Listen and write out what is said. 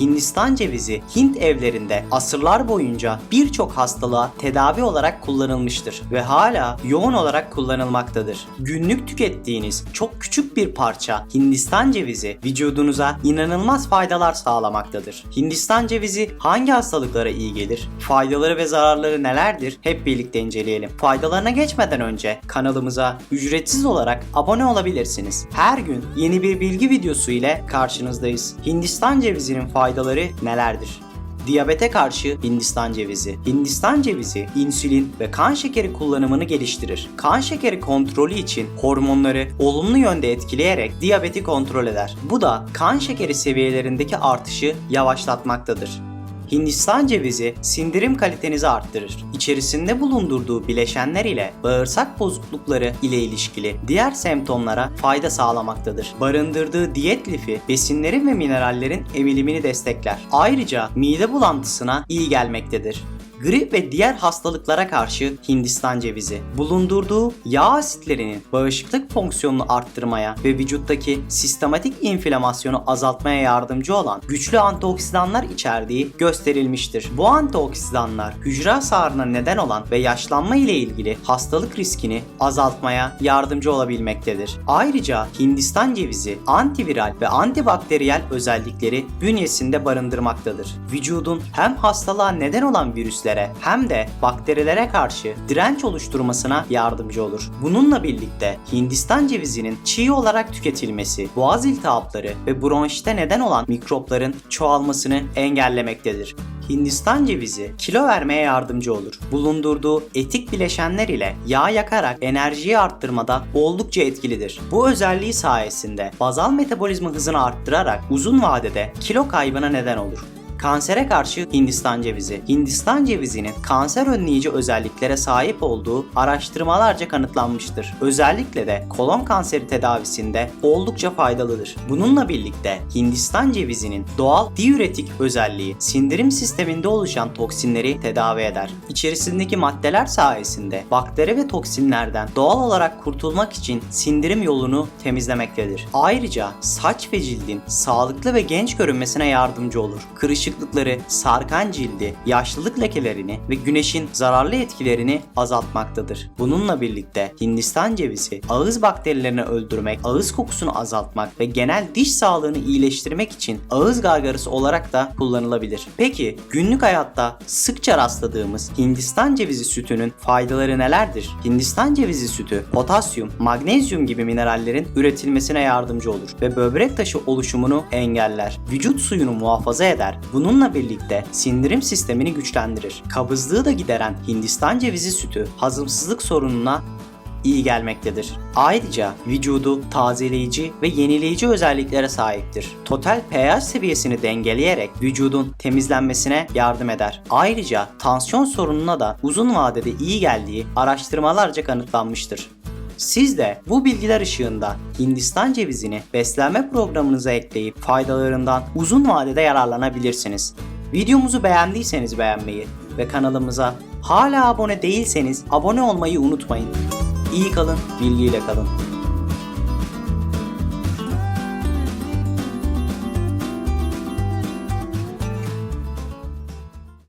Hindistan cevizi Hint evlerinde asırlar boyunca birçok hastalığa tedavi olarak kullanılmıştır ve hala yoğun olarak kullanılmaktadır. Günlük tükettiğiniz çok küçük bir parça Hindistan cevizi vücudunuza inanılmaz faydalar sağlamaktadır. Hindistan cevizi hangi hastalıklara iyi gelir? Faydaları ve zararları nelerdir? Hep birlikte inceleyelim. Faydalarına geçmeden önce kanalımıza ücretsiz olarak abone olabilirsiniz. Her gün yeni bir bilgi videosu ile karşınızdayız. Hindistan cevizinin faydaları nelerdir? Diyabete karşı Hindistan cevizi. Hindistan cevizi insülin ve kan şekeri kullanımını geliştirir. Kan şekeri kontrolü için hormonları olumlu yönde etkileyerek diyabeti kontrol eder. Bu da kan şekeri seviyelerindeki artışı yavaşlatmaktadır. Hindistan cevizi sindirim kalitenizi arttırır. İçerisinde bulundurduğu bileşenler ile bağırsak bozuklukları ile ilişkili diğer semptomlara fayda sağlamaktadır. Barındırdığı diyet lifi besinlerin ve minerallerin emilimini destekler. Ayrıca mide bulantısına iyi gelmektedir. Grip ve diğer hastalıklara karşı Hindistan cevizi bulundurduğu yağ asitlerinin bağışıklık fonksiyonunu arttırmaya ve vücuttaki sistematik inflamasyonu azaltmaya yardımcı olan güçlü antioksidanlar içerdiği gösterilmiştir. Bu antioksidanlar hücre hasarına neden olan ve yaşlanma ile ilgili hastalık riskini azaltmaya yardımcı olabilmektedir. Ayrıca Hindistan cevizi antiviral ve antibakteriyel özellikleri bünyesinde barındırmaktadır. Vücudun hem hastalığa neden olan virüslere hem de bakterilere karşı direnç oluşturmasına yardımcı olur. Bununla birlikte Hindistan cevizinin çiğ olarak tüketilmesi boğaz iltihapları ve bronşite neden olan mikropların çoğalmasını engellemektedir. Hindistan cevizi kilo vermeye yardımcı olur. Bulundurduğu etik bileşenler ile yağ yakarak enerjiyi arttırmada oldukça etkilidir. Bu özelliği sayesinde bazal metabolizma hızını arttırarak uzun vadede kilo kaybına neden olur. Kansere karşı Hindistan cevizi. Hindistan cevizinin kanser önleyici özelliklere sahip olduğu araştırmalarca kanıtlanmıştır. Özellikle de kolon kanseri tedavisinde oldukça faydalıdır. Bununla birlikte Hindistan cevizinin doğal diüretik özelliği sindirim sisteminde oluşan toksinleri tedavi eder. İçerisindeki maddeler sayesinde bakteri ve toksinlerden doğal olarak kurtulmak için sindirim yolunu temizlemektedir. Ayrıca saç ve cildin sağlıklı ve genç görünmesine yardımcı olur. Kırışıklıkları, sarkan cildi, yaşlılık lekelerini ve güneşin zararlı etkilerini azaltmaktadır. Bununla birlikte Hindistan cevizi ağız bakterilerini öldürmek, ağız kokusunu azaltmak ve genel diş sağlığını iyileştirmek için ağız gargarası olarak da kullanılabilir. Peki günlük hayatta sıkça rastladığımız Hindistan cevizi sütünün faydaları nelerdir? Hindistan cevizi sütü potasyum, magnezyum gibi minerallerin üretilmesine yardımcı olur ve böbrek taşı oluşumunu engeller. Vücut suyunu muhafaza eder. Bununla birlikte sindirim sistemini güçlendirir. Kabızlığı da gideren Hindistan cevizi sütü hazımsızlık sorununa iyi gelmektedir. Ayrıca vücudu tazeleyici ve yenileyici özelliklere sahiptir. Total pH seviyesini dengeleyerek vücudun temizlenmesine yardım eder. Ayrıca tansiyon sorununa da uzun vadede iyi geldiği araştırmalarca kanıtlanmıştır. Siz de bu bilgiler ışığında Hindistan cevizini beslenme programınıza ekleyip faydalarından uzun vadede yararlanabilirsiniz. Videomuzu beğendiyseniz beğenmeyi ve kanalımıza hala abone değilseniz abone olmayı unutmayın. İyi kalın, bilgiyle kalın.